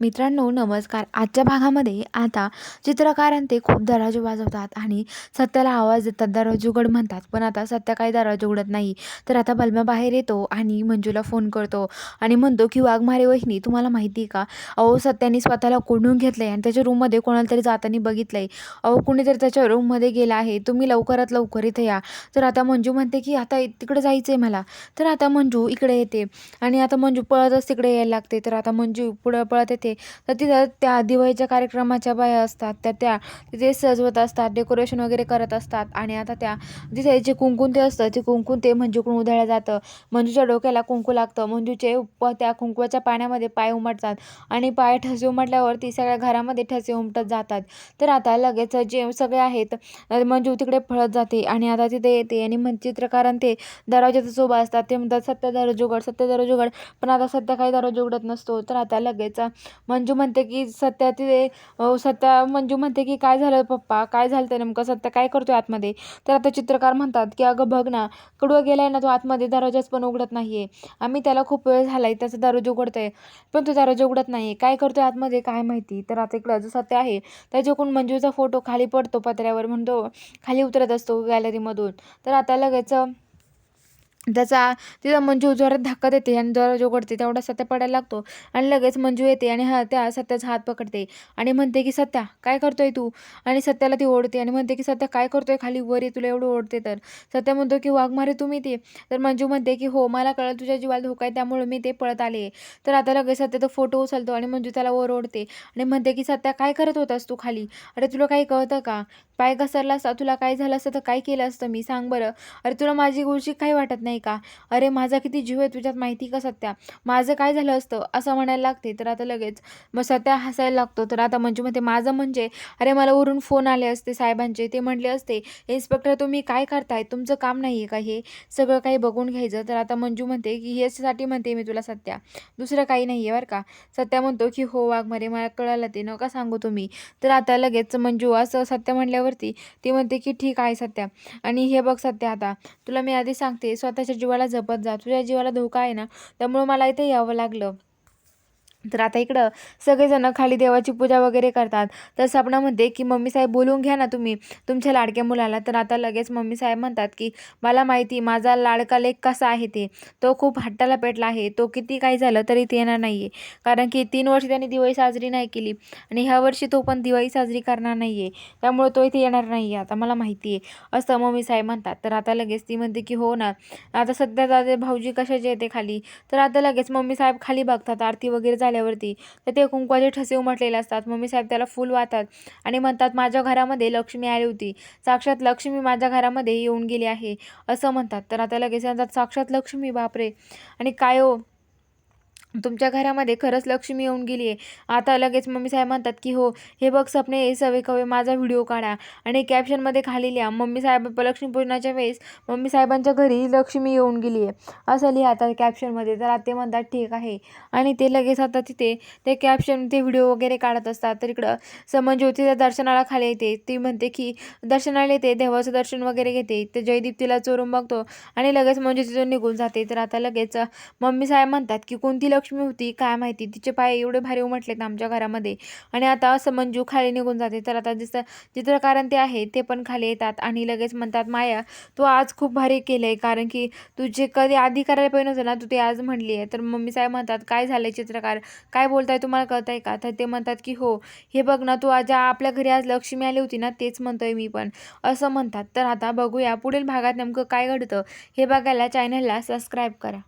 मित्रांनो नमस्कार. आजच्या भागामध्ये आता चित्रकारां ते खूप दराजू वाजवतात आणि सत्याला आवाज देतात दरवाजे उघड म्हणतात. पण आता सत्या काही दराजू उघडत नाही. तर आता बलम्या बाहेर येतो आणि मंजूला फोन करतो आणि म्हणतो की वाघमारे वहिनी तुम्हाला माहिती आहे का? अहो सत्याने स्वतःला कोंडून घेतलं आहे आणि त्याच्या रूममध्ये कोणाला तरी जाताना बघितलं आहे अहो कुणीतरी त्याच्या रूममध्ये गेला आहे. तुम्ही लवकरात लवकर इथे या. तर आता मंजू म्हणते की आता तिकडे जायचं आहे मला. तर आता मंजू इकडे येते आणि आता मंजू पळतच तिकडे यायला लागते. तर आता मंजू पुढं पळत येते. तर तिथं त्या दिवाळीच्या कार्यक्रमाच्या बाया असतात त्या त्या तिथे सजवत असतात डेकोरेशन वगैरे करत असतात. आणि आता त्या तिथे जे कुंकुंते ते असतं ते कुंकून ते मंजूकडून उधळलं जातं. मंजूच्या डोक्याला कुंकू लागतं. मंजूचे प त्या कुंकवाच्या पाण्यामध्ये पाय उमटतात आणि पाय ठसे उमटल्यावर ती सगळ्या घरामध्ये ठसे उमटत जातात. तर आता लगेच जे सगळे आहेत मंजू तिकडे फळत जाते आणि आता तिथे येते आणि मग चित्रकारां ते दरवाजाचा सोबा असतात. ते म्हणतात सत्य दरवाजा उघड सत्य दरवाजा उघड पण आता सध्या काही दरवाजा उघडत नसतो. तर आता लगेच मंजू म्हणते की सत्या तिथे सत्या मंजू म्हणते की काय झालं पप्पा? काय झालं ते नेमकं? सत्या काय करतो आहे आतमध्ये? तर आता चित्रकार म्हणतात की अगं बघ ना कडवं आहे ना तो आतमध्ये दरवाजाच पण उघडत नाही आहे आम्ही त्याला खूप वेळ झाला आहे त्याचा दरवाजा आहे पण तो दरवाजा उघडत नाही काय करतो आहे आतमध्ये? काय माहिती? तर आता इकडं जो सत्य आहे त्याच्याकडून मंजूचा फोटो खाली पडतो पत्र्यावर म्हणतो खाली उतरत असतो गॅलरीमधून तर आता लगेच त्याचा तिथं मंजू जोरात धक्का देते आणि दरवाजा उघडते तेवढा सत्या पडायला लागतो आणि लगेच मंजू येते आणि हा त्या सत्याचा हात पकडते आणि म्हणते की सत्या काय करतोय तू? आणि सत्याला ती ओढते आणि म्हणते की सत्या काय करतोय खाली? वर ये तुला एवढं ओढते तर. सत्या म्हणतो की वाघ मारे तुम्ही ते. तर मंजू म्हणते की हो मला कळलं तुझ्या जीवाला धोका आहे त्यामुळे मी ते पळत आले. तर आता लगेच सत्या तो फोटो उचलतो आणि मंजू त्याला वर ओढते आणि म्हणते की सत्या काय करत होतास तू खाली? अरे तुला काही कळतं का? पाय घसरला असता तुला काय झालं असतं तर काय केलं असतं? मी सांग बरं. अरे तुला माझी गोष्टी काही वाटत नाही का? अरे माझा किती जीव आहे तुझ्यात माहिती का सत्या? माझं काय झालं असतं? असं म्हणायला लागते. तर आता लगेच मग सत्या हसायला लागतो. तर आता मंजू म्हणते माझं म्हणजे? अरे मला वरून फोन आले असते साहेबांचे. ते म्हटले असते इन्स्पेक्टर तुम्ही काय करताय? तुमचं काम नाही आहे का हे? सगळं काही बघून घ्यायचं. तर आता मंजू म्हणते की याच्यासाठी म्हणते मी तुला सत्या. दुसरं काही नाही आहे बरं का. सत्या म्हणतो की हो वाघमारे मला कळालं ते. नका सांगू तुम्ही. तर आता लगेच मंजू असं सत्य म्हटल्यावरती ती म्हणते की ठीक आहे सत्या. आणि हे बघ सत्या आता. तुला मी आधी सांगते स्वतः त्याच्या जीवाला जपत जा. तुझ्या जीवाला धोका आहे ना त्यामुळं मला इथे यावं लागलं. तर आता इकडं सगळेजण खाली देवाची पूजा वगैरे करतात. तर सपनामध्ये की मम्मी साहेब बोलून घ्या ना तुम्ही तुमच्या लाडक्या मुलाला. तर आता लगेच मम्मी साहेब म्हणतात की मला माहिती माझा लाडका लेख कसा आहे ते. तो खूप हट्टाला पेटला आहे. तो किती काही झालं तरी ते येणार नाही आहे कारण की तीन वर्षी त्यांनी दिवाळी साजरी नाही केली आणि ह्या वर्षी तो पण दिवाळी साजरी करणार नाही आहे त्यामुळे तो इथे येणार नाही आहे आता मला माहिती आहे. असं मम्मी साहेब म्हणतात. तर आता लगेच ती म्हणते की हो ना. आता सध्या दादा भाऊजी कशाचे येते खाली? तर आता लगेच मम्मी साहेब खाली बघतात. आरती वगैरे झाली आल्यावरती. तर ते कुंकवाचे ठसे उमटलेले असतात. मम्मी साहेब त्याला फुल वाहतात आणि म्हणतात माझ्या घरामध्ये लक्ष्मी आली होती. साक्षात लक्ष्मी माझ्या घरामध्ये येऊन गेली आहे. असं म्हणतात. तर आता लगेच म्हणतात साक्षात लक्ष्मी बापरे. आणि काय हो तुमच्या घरामध्ये खरंच लक्ष्मी येऊन गेली आहे आता लगेच मम्मी साहेब म्हणतात की हो हे बघ सपने सवे कवे माझा व्हिडिओ काढा. आणि कॅप्शनमध्ये खाली लिहा मम्मी साहेब लक्ष्मीपूजनाच्या वेळेस मम्मी साहेबांच्या घरी लक्ष्मी येऊन गेली आहे असं लिहा आता कॅप्शनमध्ये तर ते म्हणतात ठीक आहे. आणि ते लगेच आता तिथे ते कॅप्शन ते व्हिडिओ वगैरे काढत असतात. तर इकडं समन ज्योतीच्या दर्शनाला खाली येते. ती म्हणते की दर्शनाला येते देवाचं दर्शन वगैरे घेते. ते जयदीप तिला चोरून बघतो आणि लगेच म्हणजे तिथून निघून जाते. तर आता लगेच मम्मी साहेब म्हणतात की कोणती लक्ष्मी होती काय माहिती? तिचे पाय एवढे भारी उमटलेत आमच्या घरामध्ये. आणि आता असं मंजू खाली निघून जाते. तर आता जसं चित्रकारण ते आहे ते पण खाली येतात आणि लगेच म्हणतात माया तू आज खूप भारी केलं आहे कारण की तुझे कधी आधी करायला पाहिजे नव्हतं ना तू ते आज म्हणली आहे. तर मम्मी साहेब म्हणतात काय झालं चित्रकार? काय बोलताय? तुम्हाला कळत आहे का? तर ते म्हणतात की हो हे बघ ना तू आज आपल्या घरी आज लक्ष्मी आली होती ना तेच म्हणतोय मी पण. असं म्हणतात. तर आता बघूया पुढील भागात नेमकं काय घडतं हे बघायला चॅनलला सबस्क्राईब करा.